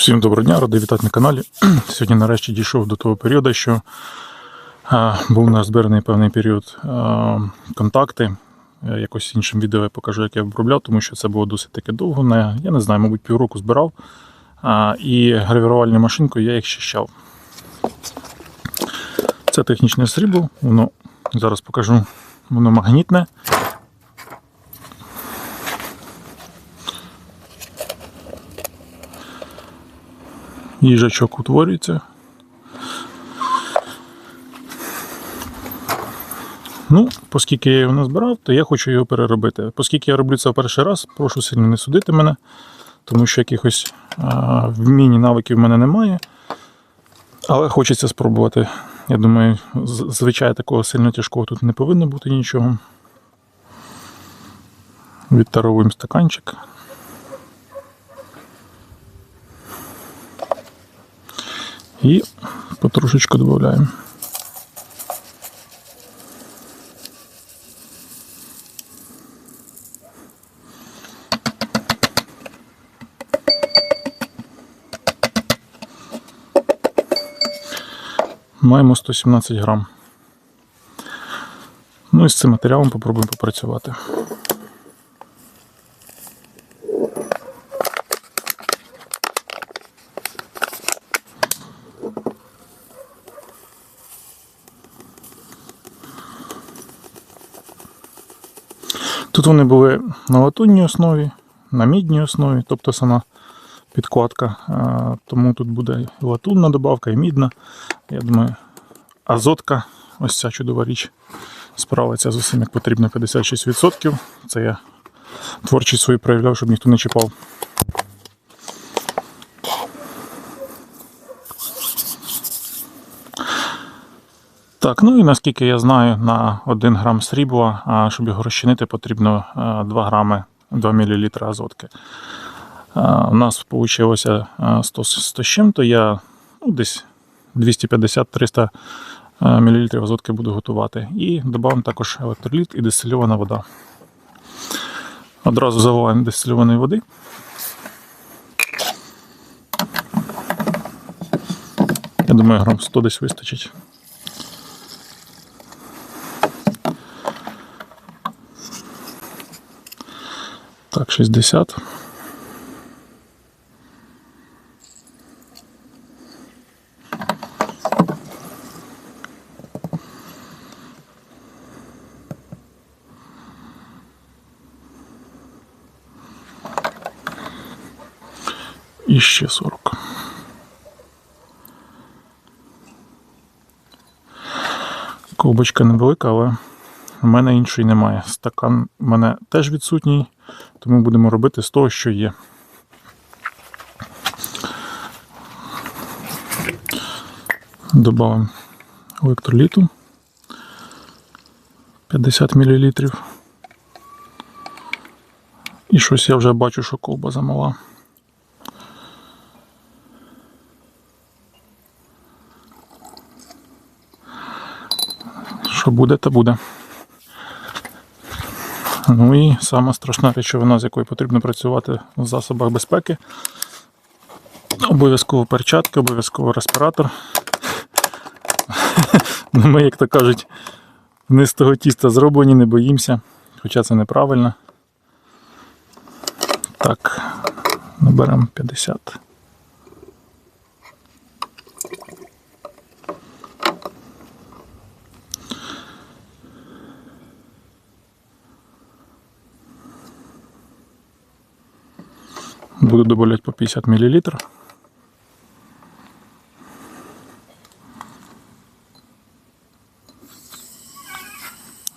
Всім доброго дня, радий вітати на каналі. Сьогодні нарешті дійшов до того періоду, що а, був назбираний певний період а, контакти. Якось іншим відео я покажу, як я обробляв, тому що це було досить таки довго. Не, я не знаю, мабуть, півроку збирав. А, і гравірувальною машинкою я їх щищав. Це технічне срібло, воно зараз покажу, воно магнітне. Їжачок утворюється. Ну, оскільки я його назбирав, то я хочу його переробити. Оскільки я роблю це в перший раз, прошу сильно не судити мене, тому що якихось вмінь навиків в мене немає. Але хочеться спробувати. Я думаю, звичайно, такого сильно тяжкого тут не повинно бути нічого. Відтаровуємо стаканчик. І потрошечку додаємо. Маємо 117 грам. Ну і з цим матеріалом попробуємо попрацювати. Тут вони були на латунній основі, на мідній основі, тобто сама підкладка. Тому тут буде і латунна добавка, і мідна. Я думаю, азотка, ось ця чудова річ, справиться з усім як потрібно 56%. Це я творчість свою проявляв, щоб ніхто не чіпав. Так, ну і наскільки я знаю, на 1 грам срібла, а щоб його розчинити, потрібно 2 грами 2 мл азотки. У нас вийшло 100, 100 з чим-то, я ну, десь 250-300 мл азотки буду готувати. І додамо також електроліт і дистильована вода. Одразу заливаємо дистильованої води. Я думаю, грам 100 десь вистачить. Так, 60. І ще 40. Ковбочка невелика, але у мене іншої немає. Стакан у мене теж відсутній, тому будемо робити з того, що є. Добавимо електроліту 50 мл. І щось я вже бачу, що ковба замала. Що буде, то буде. Ну і сама страшна речовина, з якою потрібно працювати в засобах безпеки. Обов'язково перчатки, обов'язково респіратор. Ну, Ми, як то кажуть, не з того тіста зроблені, не боїмося, хоча це неправильно. Так, наберемо 50. Буду добавлять по 50 мл.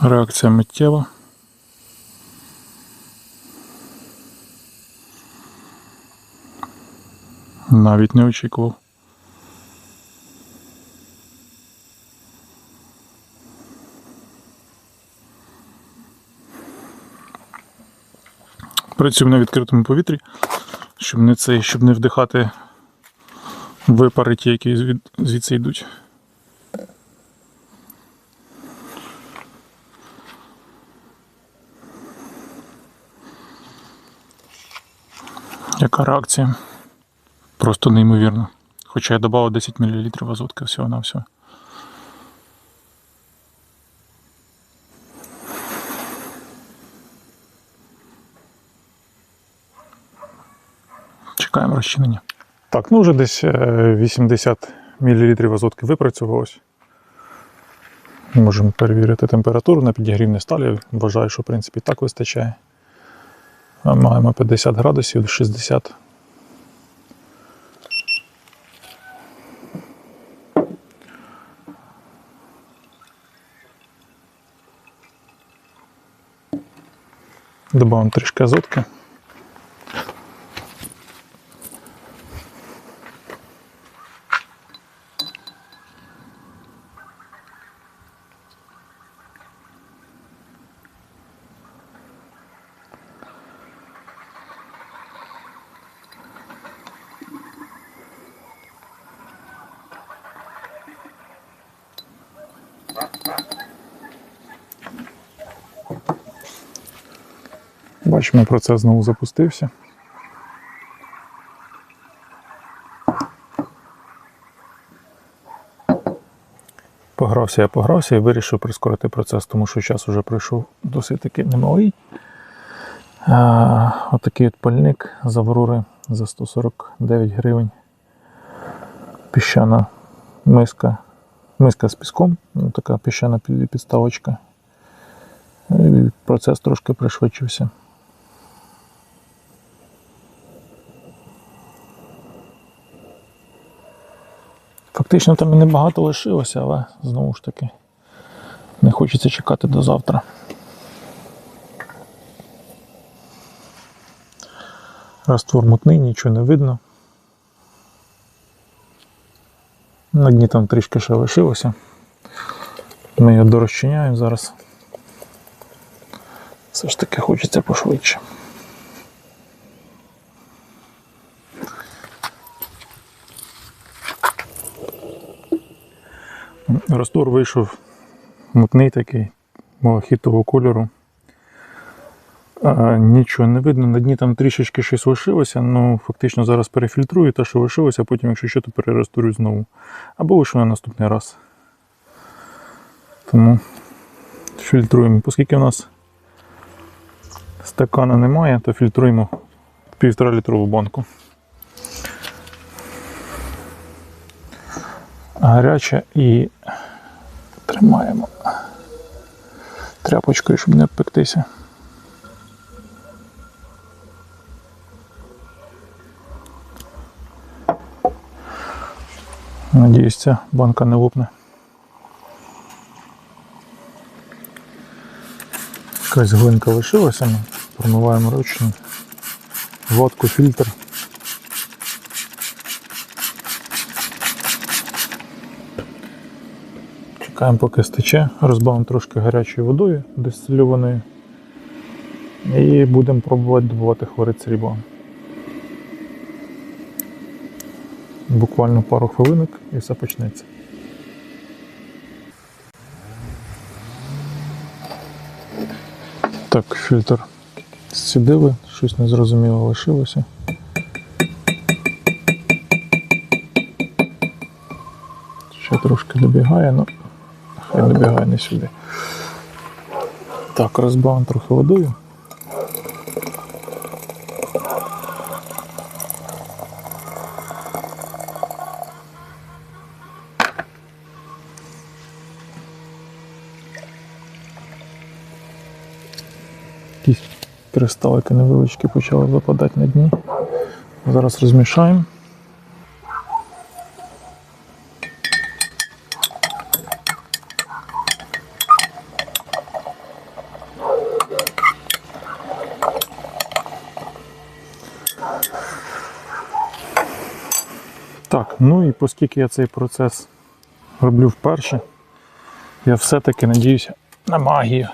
Реакція миттєва. Навіть не очікував. Працюємо на відкритому повітрі Щоб не цей, щоб не вдихати випари ті, які звід, звідси йдуть. Яка реакція? Просто неймовірно. Хоча я додав 10 мл азотки всього на всього. Чекаємо розчинення. Так, ну вже десь е, 80 мл азотки випрацювалось. Можемо перевірити температуру на підігрівній сталі. Вважаю, що в принципі так вистачає. Маємо 50 градусів 60. Добавимо трішки азотки. Бачимо, процес знову запустився. Погрався я погрався і вирішив прискорити процес, тому що час вже пройшов досить таки немалий. Отакий от пальник з Аврори за 149 гривень. Піщана миска. Миска з піском, ну, така піщана підставочка. І процес трошки пришвидшився. Фактично там і небагато лишилося, але знову ж таки не хочеться чекати до завтра. Раствор мутний, нічого не видно. На дні там трішки ще лишилося. Ми його дорозчиняємо зараз. Все ж таки хочеться пошвидше. Раствор вийшов мутний такий, малахітового кольору. А, нічого не видно, на дні там трішечки щось лишилося, ну фактично зараз перефільтрую те, що лишилося, а потім, якщо що, то перерастурю знову. Або лише на наступний раз. Тому фільтруємо. Оскільки у нас стакана немає, то фільтруємо півтора літрову банку. Гаряче і тримаємо тряпочкою, щоб не обпектися. Надіюсь, ця банка не лопне. Якась глинка лишилася, ми промиваємо ручно. Водку, фільтр. Чекаємо, поки стече, розбавимо трошки гарячою водою дистильованою. І будемо пробувати добувати хлорид срібла. Буквально пару хвилинок і все почнеться. Так, фільтр зцідили, щось незрозуміло лишилося. Ще трошки добігає, ну хай добігає не сюди. Так, розбавимо трохи водою. Якісь кристалики невеличкі почали випадати на дні. Зараз розмішаємо. Так, ну і оскільки я цей процес роблю вперше, я все-таки надіюся на магію.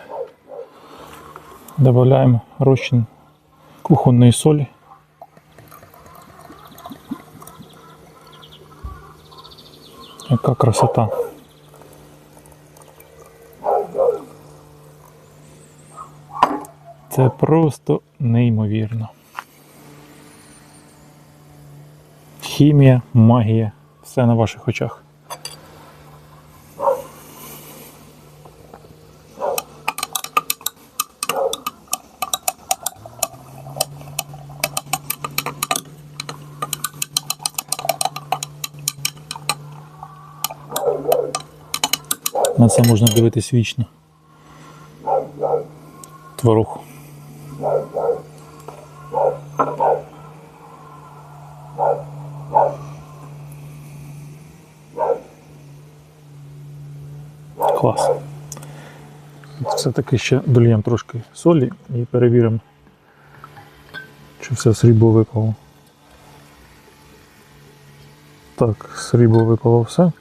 Добавляємо розчин кухонної солі. Яка красота. Це просто неймовірно. Хімія, магія, все на ваших очах. На це можна дивитись вічно. Творог. Все-таки ще дольємо трошки солі і перевіримо, чи все срібло випало. Так, срібло випало все.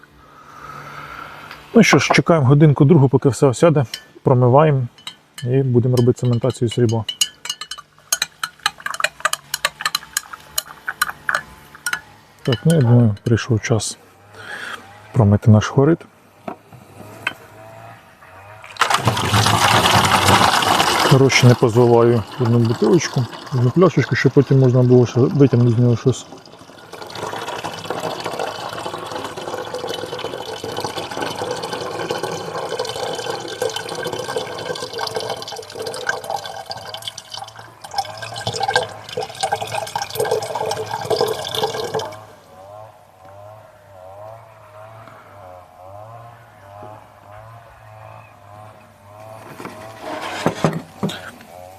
Ну що ж, чекаємо годинку другу, поки все осяде, промиваємо і будемо робити цементацію срібла. Так, ну я думаю, прийшов час промити наш хлорид. Коротше, не позливаю одну бутилочку, одну пляшечку, щоб потім можна було витягнути з нього щось.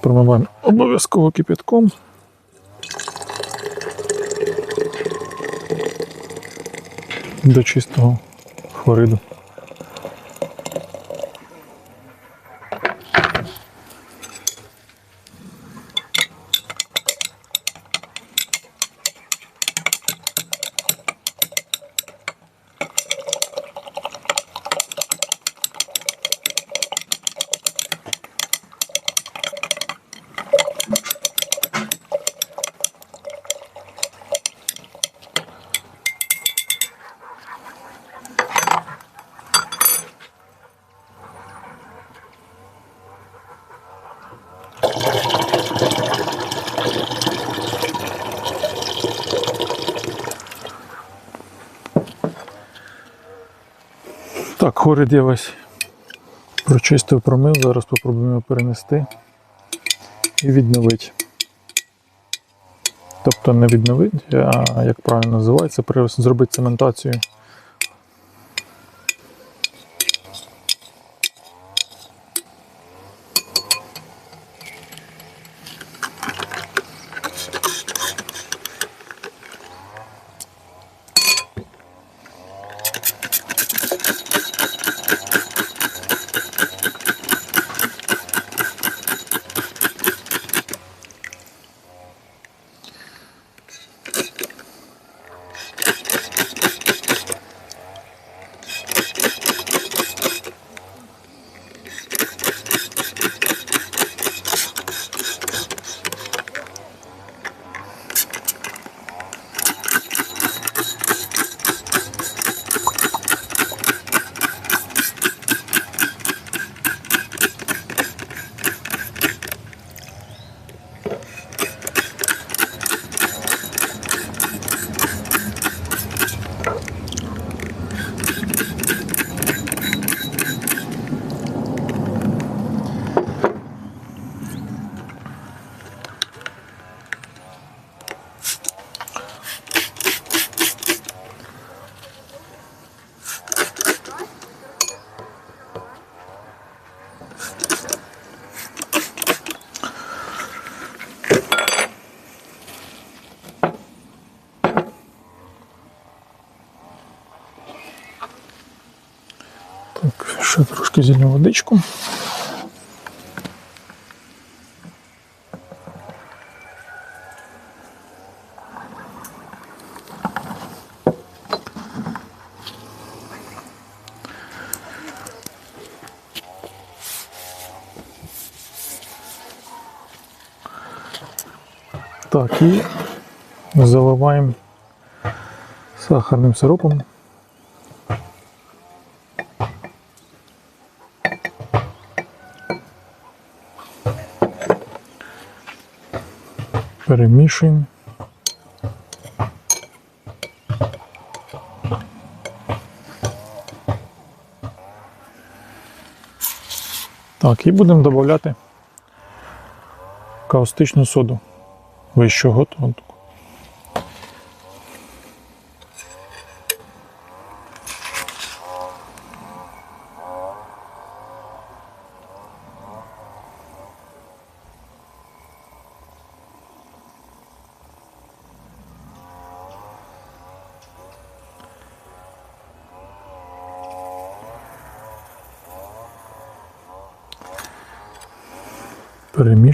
Промиваємо обов'язково кипятком. До чистого хлориду. Так, хорид я весь прочистив, промив. Зараз попробуємо перенести і відновити. Тобто не відновити, а як правильно називається, зробити цементацію. ще трошки зільну водичку. Так, і заливаємо сахарним сиропом. перемішуємо. Так, і будемо додати каустичну соду вищого тонду.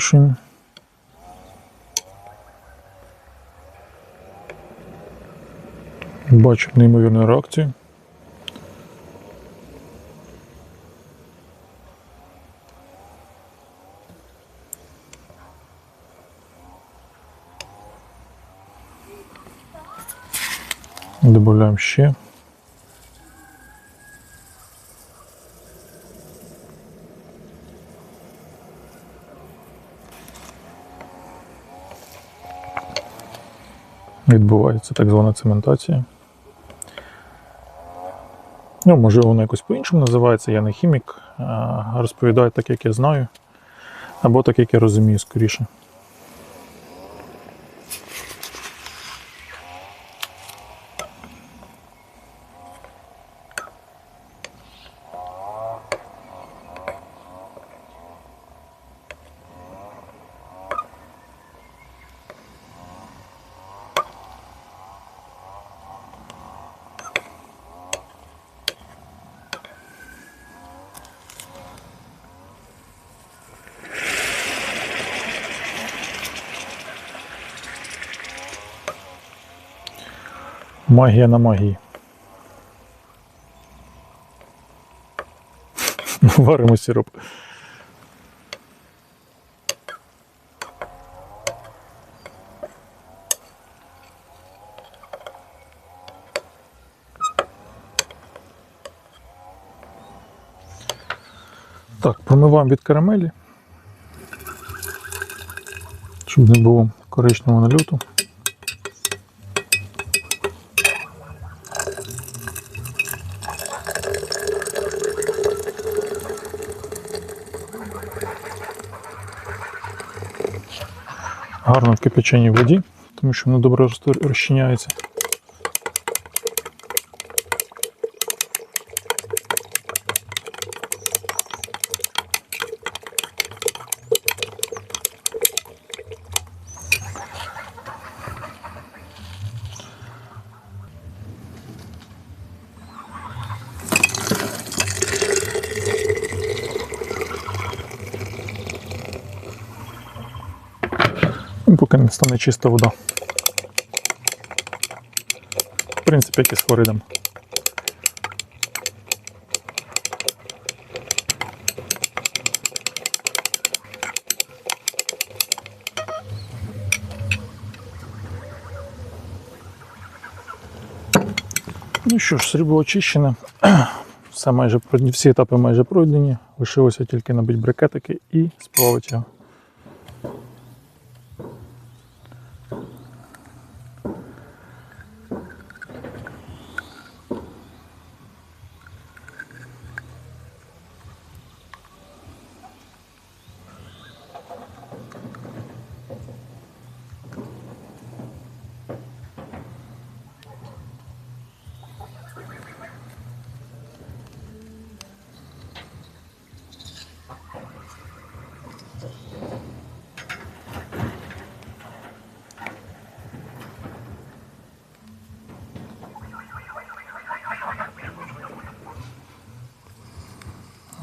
Перемішуємо. Бачу неймовірну реакцію. Добавляємо ще. Відбувається так звана цементація. Ну, можливо, воно якось по-іншому називається, я не хімік. Розповідаю так, як я знаю, або так, як я розумію скоріше. Магія на магії. Варимо сироп. Так, промиваємо від карамелі, щоб не було коричневого нальоту. Кипяченій воді, тому що воно добре розчиняється. Поки не стане чиста вода. В принципі, як і з флоридом. Ну що ж, срібло очищене. Все майже всі етапи майже пройдені. Лишилося тільки набити брикетики і сплавити його.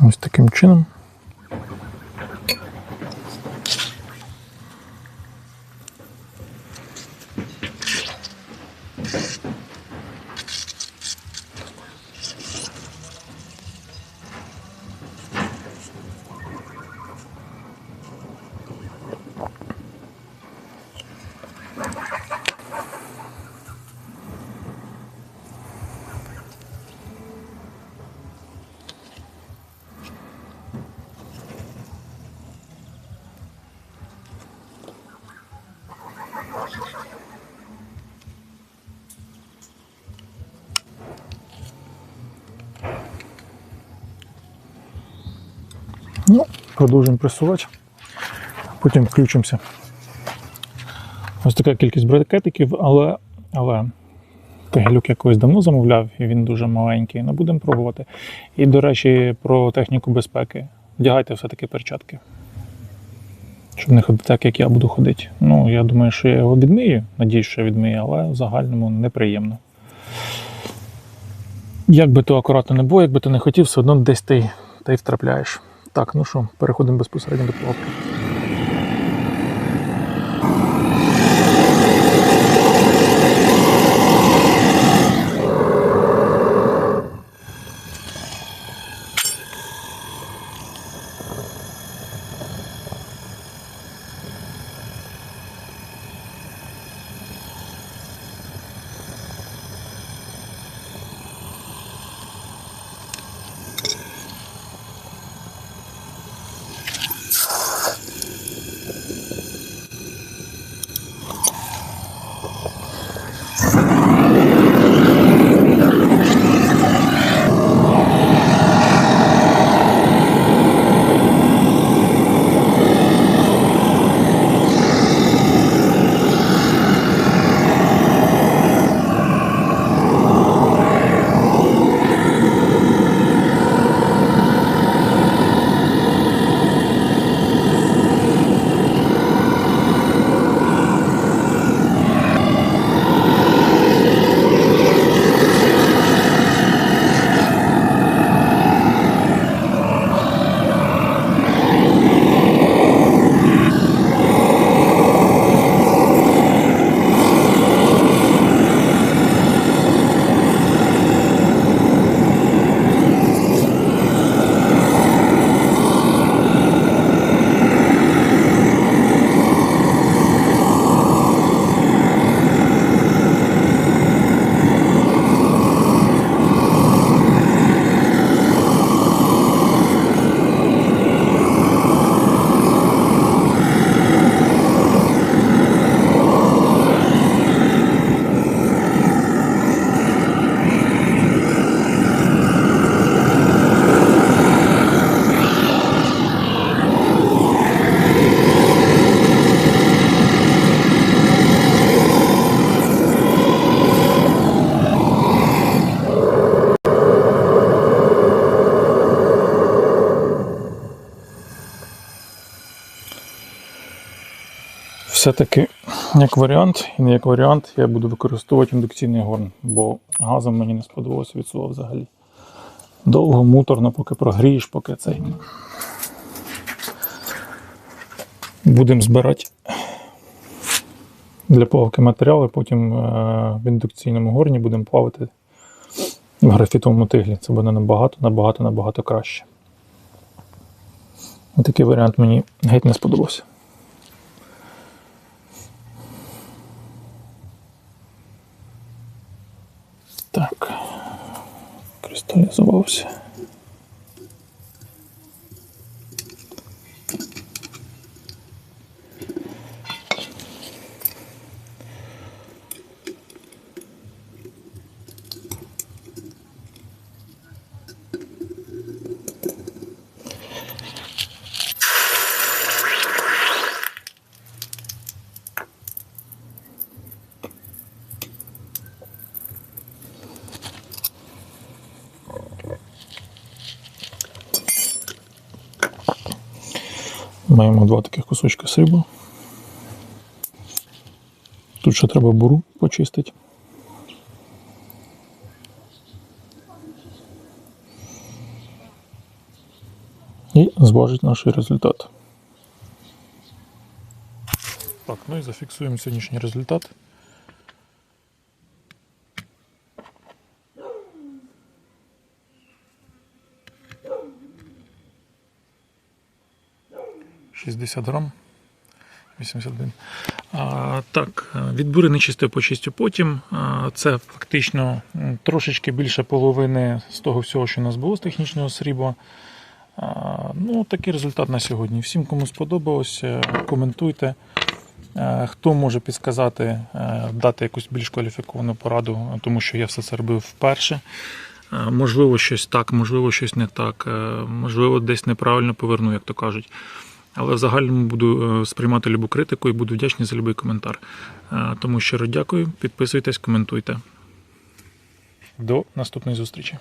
Ось таким чином. Ну, продовжуємо пресувати. Потім включимося. Ось така кількість брикетиків, але, але Кегелюк я колись давно замовляв, і він дуже маленький. Ну, будемо пробувати. І, до речі, про техніку безпеки. Вдягайте все-таки перчатки. Щоб не ходити так, як я буду ходити. Ну, я думаю, що я його відмию. Надіюсь, що відмию, але в загальному неприємно. Як би то акуратно не було, як би ти не хотів, все одно десь ти й втрапляєш. Так, ну що, переходимо безпосередньо до плавки. Все-таки, як варіант, і не як варіант, я буду використовувати індукційний горн, бо газом мені не сподобалося від взагалі. Довго, муторно, поки прогрієш, поки цей. Будемо збирати для плавки матеріали, потім е, в індукційному горні будемо плавити в графітовому тиглі. Це буде набагато, набагато, набагато краще. Такий варіант мені геть не сподобався. Так. Кристалізувався. Маємо два таких кусочки срібла. Тут ще треба буру почистити. І зважить наш результат. Так, ну і зафіксуємо сьогоднішній результат. Шістдесят грам. 81. А, так, відбури не чистив, почистю потім. А, це фактично трошечки більше половини з того всього, що у нас було з технічного срібла. Ну, такий результат на сьогодні. Всім, кому сподобалось, коментуйте. Хто може підсказати, е, дати якусь більш кваліфіковану пораду, тому що я все це робив вперше. Можливо, щось так, можливо, щось не так, е, можливо, десь неправильно поверну, як то кажуть. Але в загальному буду е, сприймати любу критику і буду вдячний за будь-який коментар. Е, Тому щиро дякую, підписуйтесь, коментуйте. До наступної зустрічі.